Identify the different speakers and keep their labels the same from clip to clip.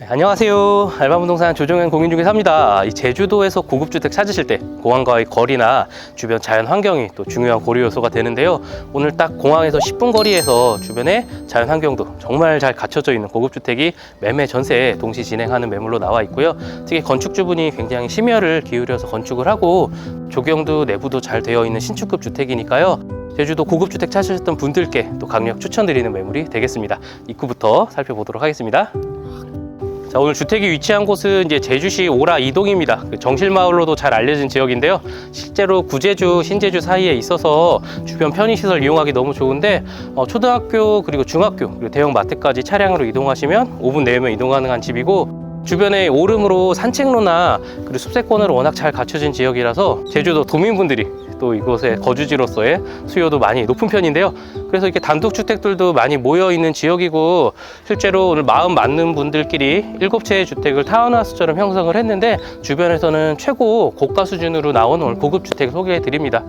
Speaker 1: 네, 안녕하세요. 알바부동산 조정현 공인중개사입니다. 이 제주도에서 고급주택 찾으실 때 공항과의 거리나 주변 자연 환경이 또 중요한 고려 요소가 되는데요. 오늘 딱 공항에서 10분 거리에서 주변에 자연 환경도 정말 잘 갖춰져 있는 고급주택이 매매 전세 동시 진행하는 매물로 나와 있고요. 특히 건축주분이 굉장히 심혈을 기울여서 건축을 하고 조경도 내부도 잘 되어 있는 신축급 주택이니까요. 제주도 고급 주택 찾으셨던 분들께 또 강력 추천드리는 매물이 되겠습니다. 입구부터 살펴보도록 하겠습니다. 자, 오늘 주택이 위치한 곳은 이제 제주시 오라 이동입니다. 그 정실마을로도 잘 알려진 지역인데요. 실제로 구제주, 신제주 사이에 있어서 주변 편의시설 이용하기 너무 좋은데 어, 초등학교 그리고 중학교 그리고 대형 마트까지 차량으로 이동하시면 5분 내외면 이동 가능한 집이고 주변에 오름으로 산책로나 그리고 숲세권으로 워낙 잘 갖춰진 지역이라서 제주도 도민분들이 또 이곳에 거주지로서의 수요도 많이 높은 편인데요. 그래서 이렇게 단독주택들도 많이 모여 있는 지역이고 실제로 오늘 마음 맞는 분들끼리 일곱 채의 주택을 타운하우스처럼 형성을 했는데 주변에서는 최고 고가 수준으로 나온 오늘 고급 주택 소개해 드립니다.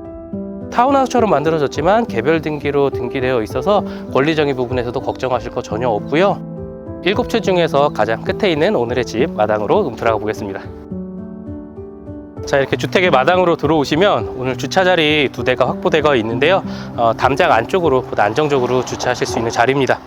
Speaker 1: 타운하우스처럼 만들어졌지만 개별 등기로 등기되어 있어서 권리적인 부분에서도 걱정하실 거 전혀 없고요. 일곱 채 중에서 가장 끝에 있는 오늘의 집 마당으로 음 들어가 보겠습니다. 자 이렇게 주택의 마당으로 들어오시면 오늘 주차 자리 두 대가 확보되어 있는데요. 어, 담장 안쪽으로 보다 안정적으로 주차하실 수 있는 자리입니다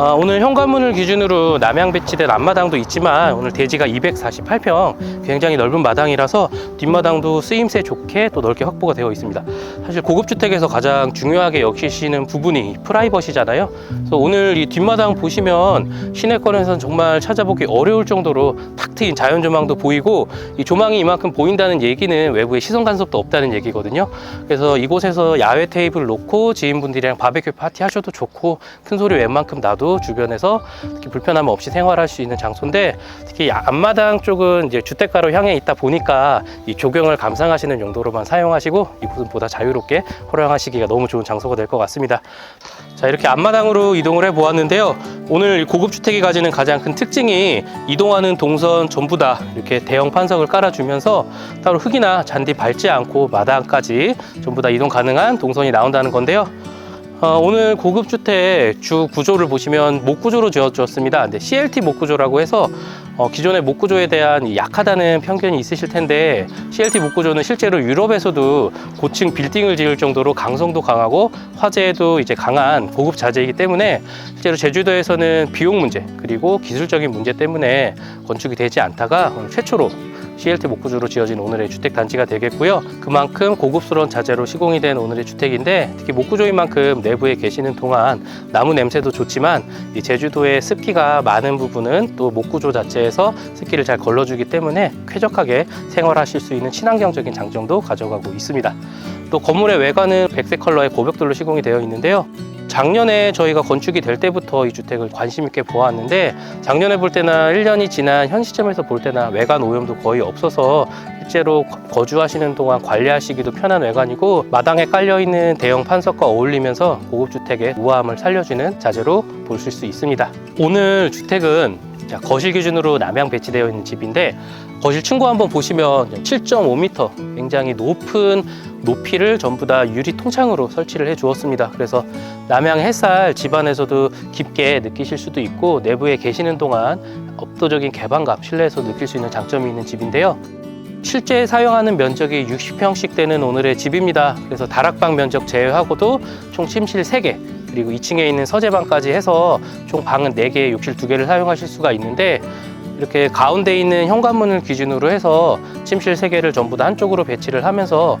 Speaker 1: 어, 오늘 현관문을 기준으로 남향 배치된 앞마당도 있지만 오늘 대지가 248평 굉장히 넓은 마당이라서 뒷마당도 쓰임새 좋게 또 넓게 확보가 되어 있습니다. 사실 고급 주택에서 가장 중요하게 여기시는 부분이 프라이버시잖아요. 그래서 오늘 이 뒷마당 보시면 시내권에서는 정말 찾아보기 어려울 정도로 탁 트인 자연 조망도 보이고 이 조망이 이만큼 보인다는 얘기는 외부에 시선 간섭도 없다는 얘기거든요. 그래서 이곳에서 야외 테이블 놓고 지인분들이랑 바베큐 파티 하셔도 좋고 큰 소리 웬만큼 나도 주변에서 특히 불편함 없이 생활할 수 있는 장소인데 특히 앞마당 쪽은 이제 주택가로 향해 있다 보니까 이 조경을 감상하시는 용도로만 사용하시고 이곳은 보다 자유롭게 호랑하시기가 너무 좋은 장소가 될 것 같습니다. 자 이렇게 앞마당으로 이동을 해 보았는데요. 오늘 고급 주택이 가지는 가장 큰 특징이 이동하는 동선 전부 다 이렇게 대형 판석을 깔아주면서 따로 흙이나 잔디 밟지 않고 마당까지 전부 다 이동 가능한 동선이 나온다는 건데요. 어, 오늘 고급 주택 주 구조를 보시면 목구조로 지어주었습니다. 근데 CLT 목구조라고 해서 어, 기존의 목구조에 대한 이 약하다는 편견이 있으실 텐데 CLT 목구조는 실제로 유럽에서도 고층 빌딩을 지을 정도로 강성도 강하고 화재에도 이제 강한 고급 자재이기 때문에 실제로 제주도에서는 비용 문제 그리고 기술적인 문제 때문에 건축이 되지 않다가 최초로 CLT 목구조로 지어진 오늘의 주택 단지가 되겠고요. 그만큼 고급스러운 자재로 시공이 된 오늘의 주택인데 특히 목구조인 만큼 내부에 계시는 동안 나무 냄새도 좋지만 이 제주도의 습기가 많은 부분은 또 목구조 자체에서 습기를 잘 걸러주기 때문에 쾌적하게 생활하실 수 있는 친환경적인 장점도 가져가고 있습니다. 또 건물의 외관은 백색 컬러의 고벽돌로 시공이 되어 있는데요. 작년에 저희가 건축이 될 때부터 이 주택을 관심 있게 보았는데 작년에 볼 때나 1년이 지난 현 시점에서 볼 때나 외관 오염도 거의 없어서 실제로 거- 거주하시는 동안 관리하시기도 편한 외관이고 마당에 깔려있는 대형 판석과 어울리면서 고급주택의 우아함을 살려주는 자재로 보실 수 있습니다. 오늘 주택은 자, 거실 기준으로 남향 배치되어 있는 집인데 거실 층고 한번 보시면 7.5m 굉장히 높은 높이를 전부 다 유리 통창으로 설치를 해 주었습니다. 그래서 남향 햇살 집안에서도 깊게 느끼실 수도 있고 내부에 계시는 동안 압도적인 개방감 실내에서 느낄 수 있는 장점이 있는 집인데요. 실제 사용하는 면적이 60평씩 되는 오늘의 집입니다. 그래서 다락방 면적 제외하고도 총 침실 3개 그리고 2층에 있는 서재방까지 해서 총 방은 4개, 욕실 2개를 사용하실 수가 있는데 이렇게 가운데 있는 현관문을 기준으로 해서 침실 3개를 전부 다 한쪽으로 배치를 하면서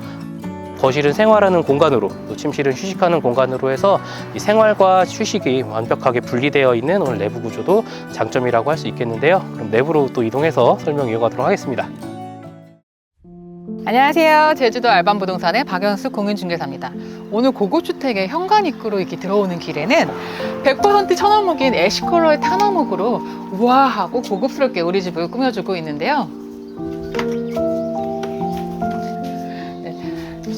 Speaker 1: 거실은 생활하는 공간으로 또 침실은 휴식하는 공간으로 해서 이 생활과 휴식이 완벽하게 분리되어 있는 오늘 내부 구조도 장점이라고 할 수 있겠는데요. 그럼 내부로 또 이동해서 설명 이어가도록 하겠습니다.
Speaker 2: 안녕하세요. 제주도 알반 부동산의 박연수 공인중개사입니다. 오늘 고급주택의 현관 입구로 이렇게 들어오는 길에는 100% 천연목인 애쉬컬러의 타나목으로 우아하고 고급스럽게 우리 집을 꾸며주고 있는데요.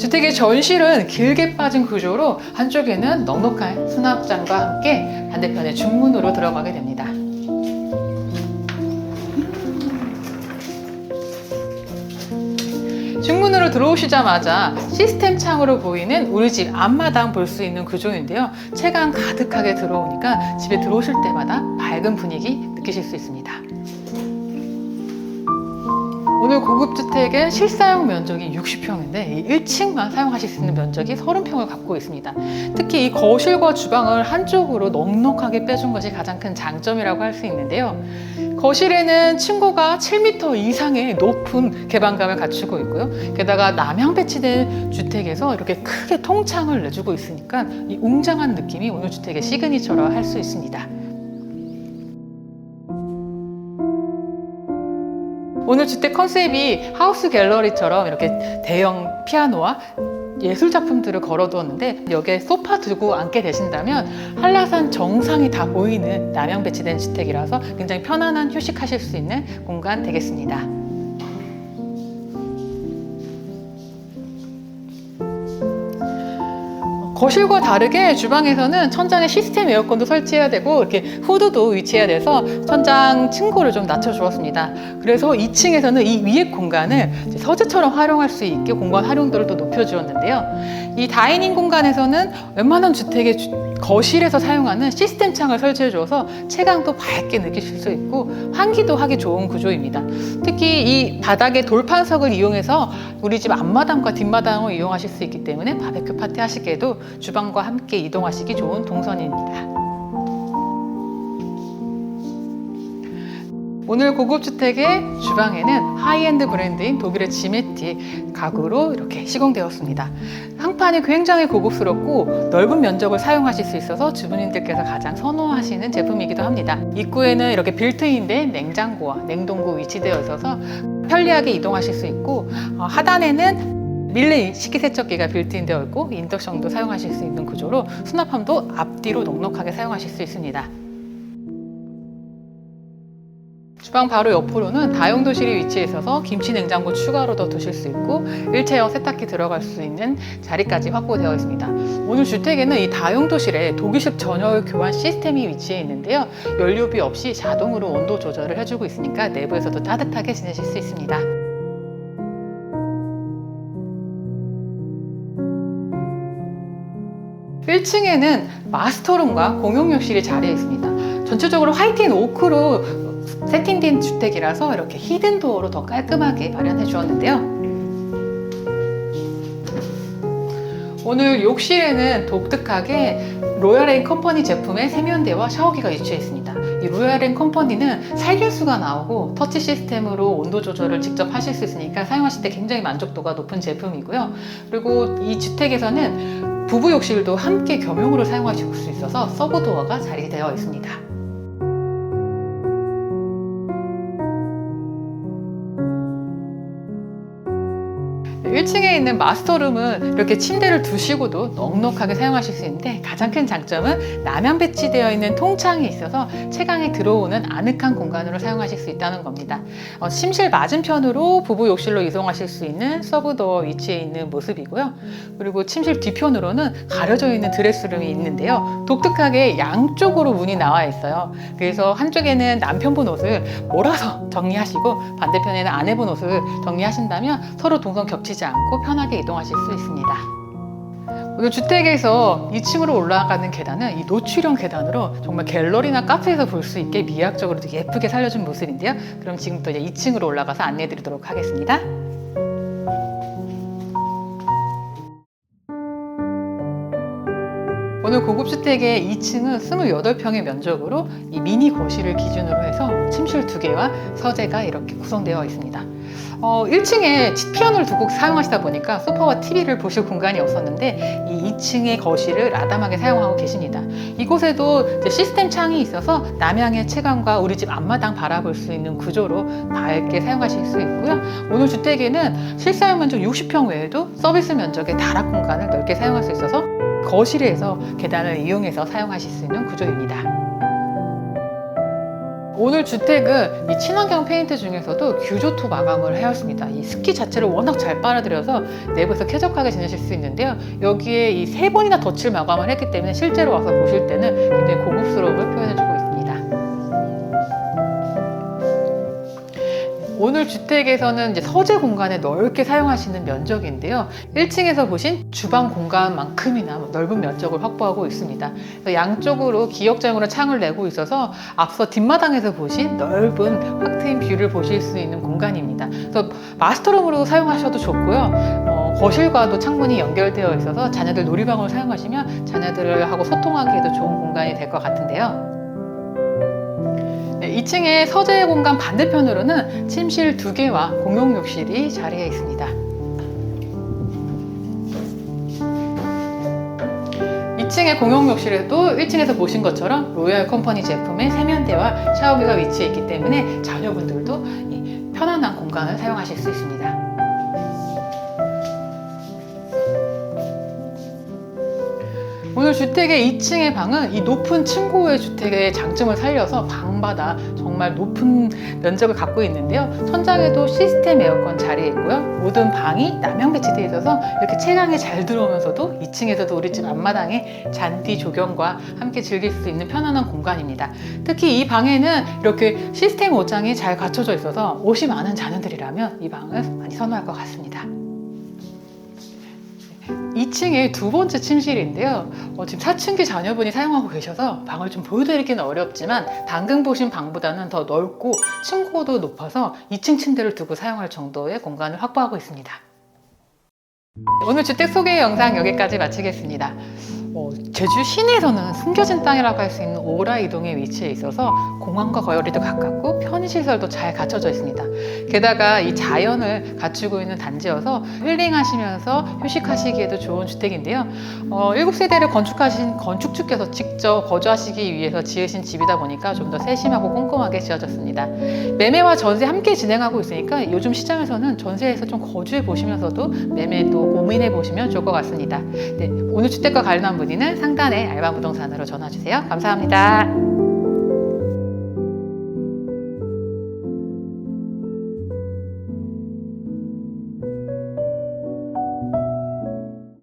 Speaker 2: 주택의 전실은 길게 빠진 구조로 한쪽에는 넉넉한 수납장과 함께 반대편에 중문으로 들어가게 됩니다. 중문으로 들어오시자마자 시스템 창으로 보이는 우리 집 앞마당 볼 수 있는 구조인데요. 채광 가득하게 들어오니까 집에 들어오실 때마다 밝은 분위기 느끼실 수 있습니다. 오늘 고급 주택의 실사용 면적이 60평인데 이 1층만 사용하실 수 있는 면적이 30평을 갖고 있습니다. 특히 이 거실과 주방을 한쪽으로 넉넉하게 빼준 것이 가장 큰 장점이라고 할 수 있는데요. 거실에는 층고가 7m 이상의 높은 개방감을 갖추고 있고요. 게다가 남향 배치된 주택에서 이렇게 크게 통창을 내주고 있으니까 이 웅장한 느낌이 오늘 주택의 시그니처라 할 수 있습니다. 오늘 주택 컨셉이 하우스 갤러리처럼 이렇게 대형 피아노와 예술 작품들을 걸어두었는데 여기에 소파 두고 앉게 되신다면 한라산 정상이 다 보이는 남향 배치된 주택이라서 굉장히 편안한 휴식하실 수 있는 공간 되겠습니다. 거실과 다르게 주방에서는 천장에 시스템 에어컨도 설치해야 되고 이렇게 후드도 위치해야 돼서 천장 층고를 좀 낮춰주었습니다. 그래서 2층에서는 이 위에 공간을 서재처럼 활용할 수 있게 공간 활용도를 또 높여주었는데요. 이 다이닝 공간에서는 웬만한 주택의 주- 거실에서 사용하는 시스템 창을 설치해 줘서 채광도 밝게 느끼실 수 있고 환기도 하기 좋은 구조입니다. 특히 이 바닥에 돌판석을 이용해서 우리 집 앞마당과 뒷마당을 이용하실 수 있기 때문에 바베큐 파티 하시기에도 주방과 함께 이동하시기 좋은 동선입니다. 오늘 고급 주택의 주방에는 하이엔드 브랜드인 독일의 지메티 가구로 이렇게 시공되었습니다. 상판이 굉장히 고급스럽고 넓은 면적을 사용하실 수 있어서 주부님들께서 가장 선호하시는 제품이기도 합니다. 입구에는 이렇게 빌트인된 냉장고와 냉동고 위치되어 있어서 편리하게 이동하실 수 있고 어, 하단에는 밀레 식기세척기가 빌트인되어 있고 인덕션도 사용하실 수 있는 구조로 수납함도 앞뒤로 넉넉하게 사용하실 수 있습니다. 주방 바로 옆으로는 다용도실이 위치해 있어서 김치 냉장고 추가로 더 두실 수 있고 일체형 세탁기 들어갈 수 있는 자리까지 확보되어 있습니다. 오늘 주택에는 이 다용도실에 독일식 전열 교환 시스템이 위치해 있는데요. 연료비 없이 자동으로 온도 조절을 해주고 있으니까 내부에서도 따뜻하게 지내실 수 있습니다. 일층에는 마스터룸과 공용욕실이 자리해 있습니다. 전체적으로 화이트인 오크로 세팅된 주택이라서 이렇게 히든 도어로 더 깔끔하게 마련해 주었는데요. 오늘 욕실에는 독특하게 로얄앤 컴퍼니 제품의 세면대와 샤워기가 위치해 있습니다. 이 로얄앤 컴퍼니는 살균수가 나오고 터치 시스템으로 온도 조절을 직접 하실 수 있으니까 사용하실 때 굉장히 만족도가 높은 제품이고요. 그리고 이 주택에서는 부부 욕실도 함께 겸용으로 사용하실 수 있어서 서브 도어가 자리되어 있습니다. 1층에 있는 마스터룸은 이렇게 침대를 두시고도 넉넉하게 사용하실 수 있는데 가장 큰 장점은 남향 배치되어 있는 통창이 있어서 채광이 들어오는 아늑한 공간으로 사용하실 수 있다는 겁니다. 어, 침실 맞은편으로 부부 욕실로 이동하실 수 있는 서브도어 위치에 있는 모습이고요. 그리고 침실 뒤편으로는 가려져 있는 드레스룸이 있는데요. 독특하게 양쪽으로 문이 나와 있어요. 그래서 한쪽에는 남편분 옷을 몰아서 정리하시고 반대편에는 아내분 옷을 정리하신다면 서로 동선 겹치지 않고 편하게 이동하실 수 있습니다. 오늘 주택에서 2층으로 올라가는 계단은 이 노출형 계단으로 정말 갤러리나 카페에서 볼 수 있게 미학적으로 되게 예쁘게 살려준 모습인데요. 그럼 지금부터 이제 2층으로 올라가서 안내해 드리도록 하겠습니다. 오늘 고급주택의 2층은 28평의 면적으로 이 미니 거실을 기준으로 해서 침실 2개와 서재가 이렇게 구성되어 있습니다. 어, 1층에 피아노를 두 곡 사용하시다 보니까 소파와 TV를 보실 공간이 없었는데 이 2층의 거실을 아담하게 사용하고 계십니다. 이곳에도 시스템 창이 있어서 남향의 채광과 우리 집 앞마당 바라볼 수 있는 구조로 밝게 사용하실 수 있고요. 오늘 주택에는 실사용 면적 60평 외에도 서비스 면적의 다락 공간을 넓게 사용할 수 있어서 거실에서 계단을 이용해서 사용하실 수 있는 구조입니다. 오늘 주택은 이 친환경 페인트 중에서도 규조토 마감을 하였습니다. 이 습기 자체를 워낙 잘 빨아들여서 내부에서 쾌적하게 지내실 수 있는데요. 여기에 이 세 번이나 덧칠 마감을 했기 때문에 실제로 와서 보실 때는 굉장히 고급스러움을 표현해주고 있습니다. 오늘 주택에서는 이제 서재 공간을 넓게 있는 면적인데요. 1층에서 보신 주방 공간만큼이나 넓은 면적을 확보하고 있습니다. 양쪽으로 기역자형으로 창을 내고 있어서 앞서 뒷마당에서 보신 넓은 확 트인 뷰를 보실 수 있는 공간입니다. 그래서 마스터룸으로 사용하셔도 좋고요. 어, 거실과도 창문이 연결되어 있어서 자녀들 놀이방으로 사용하시면 자녀들하고 소통하기에도 좋은 공간이 될 것 같은데요. 네, 2층의 서재 공간 반대편으로는 침실 두 개와 공용 욕실이 자리해 있습니다. 2층의 공용 욕실에도 1층에서 보신 것처럼 로얄 컴퍼니 제품의 세면대와 샤워기가 위치해 있기 때문에 자녀분들도 이 편안한 공간을 사용하실 수 있습니다. 오늘 주택의 2층의 방은 이 높은 층고의 주택의 장점을 살려서 방마다 정말 높은 면적을 갖고 있는데요. 천장에도 시스템 에어컨 자리에 있고요. 모든 방이 남향 배치되어 있어서 이렇게 채광이 잘 들어오면서도 2층에서도 우리 집 앞마당에 잔디 조경과 함께 즐길 수 있는 편안한 공간입니다. 특히 이 방에는 이렇게 시스템 옷장이 잘 갖춰져 있어서 옷이 많은 자녀들이라면 이 방을 많이 선호할 것 같습니다. 2층의 두 번째 침실인데요. 어, 지금 사춘기 자녀분이 사용하고 계셔서 방을 좀 보여드리기는 어렵지만 방금 보신 방보다는 더 넓고 층고도 높아서 2층 침대를 두고 사용할 정도의 공간을 확보하고 있습니다. 오늘 주택 소개 영상 여기까지 마치겠습니다. 어, 제주 시내에서는 숨겨진 땅이라고 할 수 있는 오라 이동에 위치해 있어서 공항과 거리도 가깝고 편의시설도 잘 갖춰져 있습니다. 게다가 이 자연을 갖추고 있는 단지여서 힐링하시면서 휴식하시기에도 좋은 주택인데요. 어, 7세대를 건축하신 건축주께서 직접 거주하시기 위해서 지으신 집이다 보니까 좀 더 세심하고 꼼꼼하게 지어졌습니다. 매매와 전세 함께 진행하고 있으니까 요즘 시장에서는 전세에서 좀 거주해 보시면서도 매매도 고민해 보시면 좋을 것 같습니다. 네, 오늘 주택과 관련한 문의는 상단의 알바 부동산으로 전화 주세요. 감사합니다.